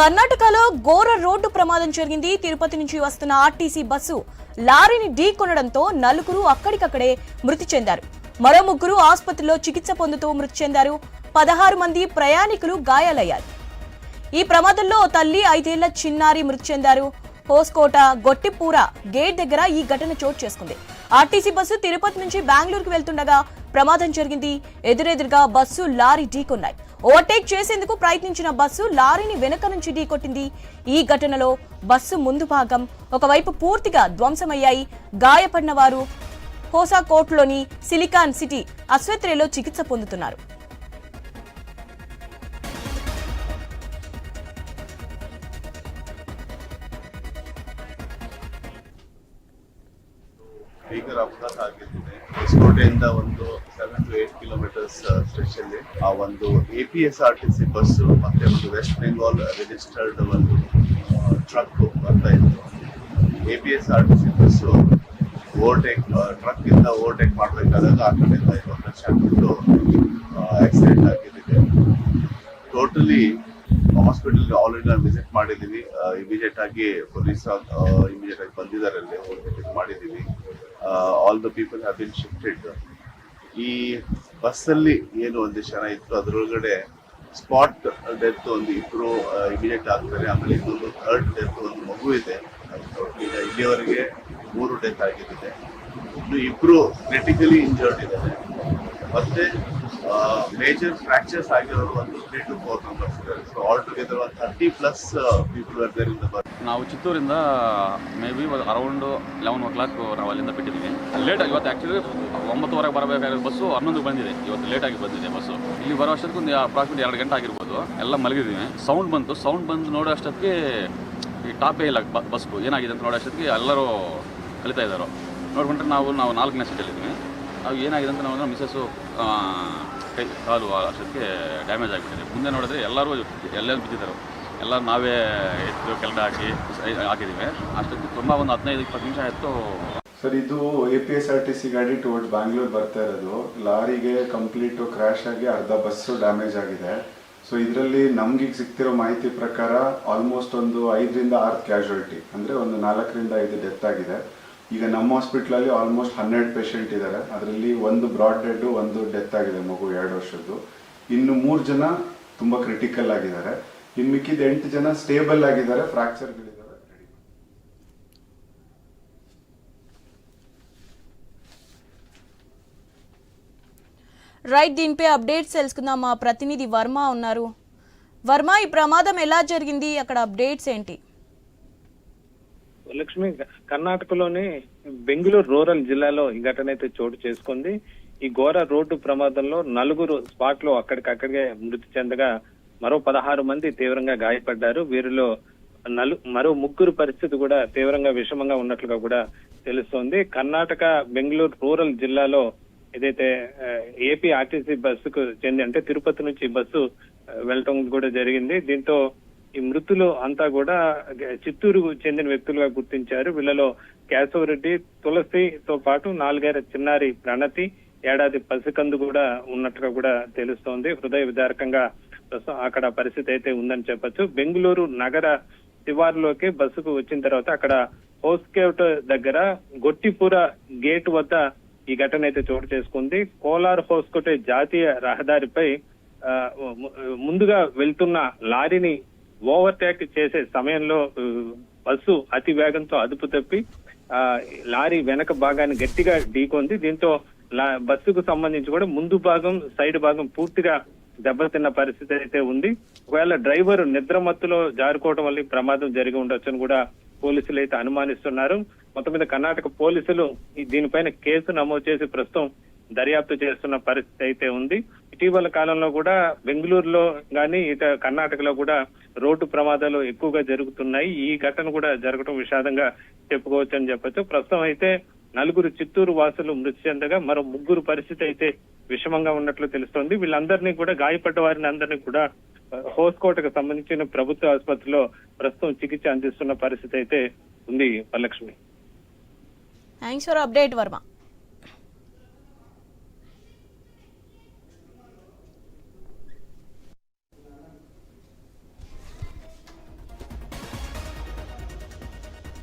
కర్ణాటకలో ఘోర రోడ్డు ప్రమాదం జరిగింది. తిరుపతి నుంచి వస్తున్న ఆర్టీసీ బస్సు లారీని ఢీ కొనడంతో నలుగురు అక్కడికక్కడే మృతి చెందారు. మరో ముగ్గురు ఆసుపత్రిలో చికిత్స పొందుతూ మృతి చెందారు. పదహారు మంది ప్రయాణికులు గాయాలయ్యారు. ఈ ప్రమాదంలో తల్లి ఐదేళ్ళ చిన్నారి మృతి చెందారు. హోస్కోట గొట్టిపూర గేట్ దగ్గర ఈ ఘటన చోటు చేసుకుంది. ఆర్టీసీ బస్సు తిరుపతి నుంచి బెంగళూరుకు వెళ్తుండగా ప్రమాదం జరిగింది. ఎదురెదురుగా బస్సు లారీ ఢీకొన్నాయి. ఓవర్టేక్ చేసేందుకు ప్రయత్నించిన బస్సు లారీని వెనుక నుంచి ఢీకొట్టింది. ఈ ఘటనలో బస్సు ముందు భాగం ఒకవైపు పూర్తిగా ధ్వంసమయ్యాయి. గాయపడిన వారు హోసాకోట్లోని సిలికాన్ సిటీ ఆసుపత్రిలో చికిత్స పొందుతున్నారు. ಭೀಕರ ಅಪಘಾತ ಆಗಿರ್ತದೆ. ಹೊಸಕೋಟೆಯಿಂದ ಒಂದು seven to eight kilometres stretch ಅಲ್ಲಿ ಆ ಒಂದು A P S R T C bus ಮತ್ತೆ ಒಂದು ವೆಸ್ಟ್ ಬೆಂಗಾಲ್ ರಿಜಿಸ್ಟರ್ಡ್ ಒಂದು ಟ್ರಕ್ ಬರ್ತಾ ಇತ್ತು. A P S R T C bus overtake truck ಇಂದ ಓವರ್ಟೇಕ್ ಮಾಡಬೇಕಾದಾಗ ಆ ಕಡೆಯಿಂದ ಇರುವಂತ ಆಗ್ಬಿಟ್ಟು ಆಕ್ಸಿಡೆಂಟ್ ಆಗಿದೆ ಟೋಟಲಿ ಹಾಸ್ಪಿಟಲ್ಗೆ ಆಲ್ರೆಡಿ ನಾನು ವಿಸಿಟ್ ಮಾಡಿದ್ದೀವಿ ಇಮಿಡಿಯೇಟ್ ಆಗಿ ಪೊಲೀಸ್ ಇಮಿಡಿಯೇಟ್ ಆಗಿ ಬಂದಿದ್ದಾರೆ ಅಲ್ಲಿ ಹೋಗಿ visit ಮಾಡಿದ್ದೀವಿ all the people have been shifted ಈ ಬಸ್ಸಲ್ಲಿ ಏನು ಒಂದಿಷ್ಟು ಜನ ಇತ್ತು, ಅದರೊಳಗಡೆ ಸ್ಪಾಟ್ ಡೆತ್ ಒಂದು ಇಬ್ರು ಇಮಿಡಿಯೇಟ್ ಆಗ್ತಾರೆ. ಆಮೇಲೆ ಇನ್ನೊಂದು ಥರ್ಡ್ ಡೆತ್ ಒಂದು ಮಗು ಇದೆ. ಈಗ ಇಲ್ಲಿಯವರೆಗೆ ಮೂರು ಡೆತ್ ಆಗಿದ್ದಿದೆ. ಇನ್ನು ಇಬ್ರು ಕ್ರಿಟಿಕಲಿ ಇಂಜರ್ಡ್ ಇದ್ದಾರೆ. ಮತ್ತೆ ಮೇಜರ್ ಫ್ರಾಕ್ಚರ್ಸ್ ಆಗಿರೋರು ಒಂದು ತ್ರೀ ಟು ಫೋರ್ ಮೆಂಬರ್ಸ್ ಇದ್ದಾರೆ. ಸೊ ಆಲ್ ಟುಗೆದರ್ ಒಂದು ಥರ್ಟಿ ಪ್ಲಸ್ ಪೀಪಲ್ ಬರ್ತಾರೆ ನಾವು ಚಿತ್ತೂರಿಂದ maybe around eleven o'clock ನಾವು ಅಲ್ಲಿಂದ ಬಿಟ್ಟಿದ್ದೀವಿ. ಲೇಟ್ ಇವತ್ತು ಆ್ಯಕ್ಚುಲಿ ಒಂಬತ್ತುವರೆಗೆ ಬರಬೇಕಾಗಿರೋ ಬಸ್ಸು ಹನ್ನೊಂದು ಬಂದಿದೆ. ಇವತ್ತು ಲೇಟಾಗಿ ಬಂದಿದೆ ಬಸ್ಸು. ಇಲ್ಲಿ ಬರೋ ಅಷ್ಟೊತ್ತಿಗೆ ಅಪ್ರಾಕ್ಸಿಮೇಟ್ ಎರಡು ಗಂಟೆ ಆಗಿರ್ಬೋದು. ಎಲ್ಲ ಮಲಗಿದ್ದೀವಿ. ಸೌಂಡ್ ಬಂತು. ಸೌಂಡ್ ಬಂದು ನೋಡೋ ಅಷ್ಟೊತ್ತಿಗೆ ಈ ಟಾಪೇ ಇಲ್ಲ ಬಸ್ಸು ಏನಾಗಿದೆ ಅಂತ ನೋಡೋ ಅಷ್ಟೊತ್ತಿಗೆ ಎಲ್ಲರೂ ಕಲಿತಾ ಇದ್ದಾರೆ. ನೋಡ್ಕೊಂಡ್ರೆ ನಾವು ನಾವು ನಾಲ್ಕನೇ ಸೀಟಲ್ಲಿದ್ದೀವಿ ನಾವು ಏನಾಗಿದೆ ಅಂತ ನಾವು ಮಿಸ್ಸಸ್ಸು ಕೈ, ಕಾಲು ಅಷ್ಟೊತ್ತಿಗೆ ಡ್ಯಾಮೇಜ್ ಆಗಿಬಿಟ್ಟಿದೆ. ಮುಂದೆ ನೋಡಿದ್ರೆ ಎಲ್ಲರೂ ಎಲ್ಲೆಲ್ಲಿ ಬಿದ್ದಿದ್ದಾರೆ. ಎಲ್ಲ ನಾವೇ ಎತ್ತು ಕೆಳಗಡೆ ಹಾಕಿ ಹಾಕಿದ್ದೀವಿ. ಅಷ್ಟೊತ್ತು ತುಂಬ ಒಂದು ಹದಿನೈದು, ಇಪ್ಪತ್ತು ನಿಮಿಷ ಆಯಿತು. ಸರ್, ಇದು A P S R T C ಗಾಡಿ ಟುವರ್ಡ್ ಬ್ಯಾಂಗ್ಳೂರ್ ಬರ್ತಾ ಇರೋದು. ಲಾರಿಗೆ ಕಂಪ್ಲೀಟು ಕ್ರ್ಯಾಶ್ ಆಗಿ ಅರ್ಧ ಬಸ್ಸು ಡ್ಯಾಮೇಜ್ ಆಗಿದೆ. ಸೊ ಇದರಲ್ಲಿ ನಮಗೆ ಸಿಗ್ತಿರೋ ಮಾಹಿತಿ ಪ್ರಕಾರ ಆಲ್ಮೋಸ್ಟ್ ಒಂದು ಐದರಿಂದ ಆರು ಕ್ಯಾಶುಯಾಲಿಟಿ ಅಂದರೆ ಒಂದು ನಾಲ್ಕರಿಂದ ಐದು ಡೆತ್ ಆಗಿದೆ. ಈಗ ನಮ್ಮ ಹಾಸ್ಪಿಟ್ಲಲ್ಲಿ ಆಲ್ಮೋಸ್ಟ್ ಹನ್ನೆರಡು ಪೇಷಂಟ್ ಇದ್ದಾರೆ ಅದರಲ್ಲಿ ಒಂದು ಬ್ರಾಡ್ ಡೆಡ್ಡು ಒಂದು ಡೆತ್ ಆಗಿದೆ ಮಗು ಎರಡು ವರ್ಷದ್ದು. ಇನ್ನು ಮೂರು ಜನ ತುಂಬ ಕ್ರಿಟಿಕಲ್ ಆಗಿದ್ದಾರೆ. ಇನ್ನು ಮಿಕ್ಕಿದ ಎಂಟು ಜನ ಸ್ಟೇಬಲ್ ಆಗಿದ್ದಾರೆ ಫ್ರಾಕ್ಚರ್ಗಳಿದ್ದಾವೆ రైట్ దీనిపై అప్డేట్స్ తెలుసుకుందాం మా ప్రతినిధి వర్మ ఉన్నారు వర్మ ఈ ప్రమాదం ఎలా జరిగింది అక్కడ అప్డేట్స్ ఏంటి లక్ష్మి కర్ణాటకలోని బెంగళూరు రూరల్ జిల్లాలో ఈ ఘటన అయితే చోటు చేసుకుంది ఈ ఘోర రోడ్డు ప్రమాదంలో నలుగురు స్పాట్ లో అక్కడికక్కడికే మృతి చెందగా మరో పదహారు మంది తీవ్రంగా గాయపడ్డారు. వీరిలో నలు మరో ముగ్గురు పరిస్థితి కూడా తీవ్రంగా విషమంగా ఉన్నట్లుగా కూడా తెలుస్తోంది. కర్ణాటక బెంగళూరు రూరల్ జిల్లాలో ఏదైతే ఏపీ ఆర్టీసీ బస్సుకు చెంది అంటే తిరుపతి నుంచి బస్సు వెళ్ళటం కూడా జరిగింది. దీంతో ఈ మృతులు అంతా కూడా చిత్తూరు చెందిన వ్యక్తులుగా గుర్తించారు. వీళ్ళలో కేశవరెడ్డి తులసితో పాటు నాలుగేళ్ళ చిన్నారి ప్రణతి ఏడాది పసికందు కూడా ఉన్నట్టుగా కూడా తెలుస్తోంది. హృదయ విదారకంగా అక్కడ పరిస్థితి అయితే ఉందని చెప్పొచ్చు. బెంగళూరు నగర శివారులోకి బస్సుకు వచ్చిన తర్వాత అక్కడ హోస్కేట్ దగ్గర గొట్టిపుర గేట్ వద్ద ఈ ఘటన అయితే చోటు చేసుకుంది. కోలార్ హోస్కోటే జాతీయ రహదారిపై ఆ, ముందుగా వెళ్తున్న లారీని ఓవర్టేక్ చేసే సమయంలో బస్సు అతి వేగంతో అదుపు తప్పి ఆ, లారీ వెనక భాగాన్ని గట్టిగా ఢీకొంది. దీంతో లా- బస్సుకు సంబంధించి కూడా ముందు భాగం సైడ్ భాగం పూర్తిగా దెబ్బతిన్న పరిస్థితి అయితే ఉంది. ఒకవేళ డ్రైవర్ నిద్ర మత్తులో జారుకోవడం వల్ల ప్రమాదం జరిగి ఉండొచ్చని కూడా పోలీసులు అయితే అనుమానిస్తున్నారు. మొత్తం మీద కర్ణాటక పోలీసులు దీనిపైన కేసు నమోదు చేసి ప్రస్తుతం దర్యాప్తు చేస్తున్న పరిస్థితి అయితే ఉంది. ఇటీవల కాలంలో కూడా బెంగళూరులో కానీ ఇట కర్ణాటకలో కూడా రోడ్డు ప్రమాదాలు ఎక్కువగా జరుగుతున్నాయి. ఈ ఘటన కూడా జరగడం విషాదంగా చెప్పుకోవచ్చు అని చెప్పొచ్చు. ప్రస్తుతం అయితే నలుగురు చిత్తూరు వాసులు మృతి చెందగా మరో ముగ్గురు పరిస్థితి అయితే విషమంగా ఉన్నట్లు తెలుస్తోంది. వీళ్ళందరినీ కూడా గాయపడ్డ వారిని అందరినీ కూడా హోస్కోటకు సంబంధించిన ప్రభుత్వ ఆసుపత్రిలో ప్రస్తుతం చికిత్స అందిస్తున్న పరిస్థితి అయితే ఉంది Varalakshmi. Thanks for update Varma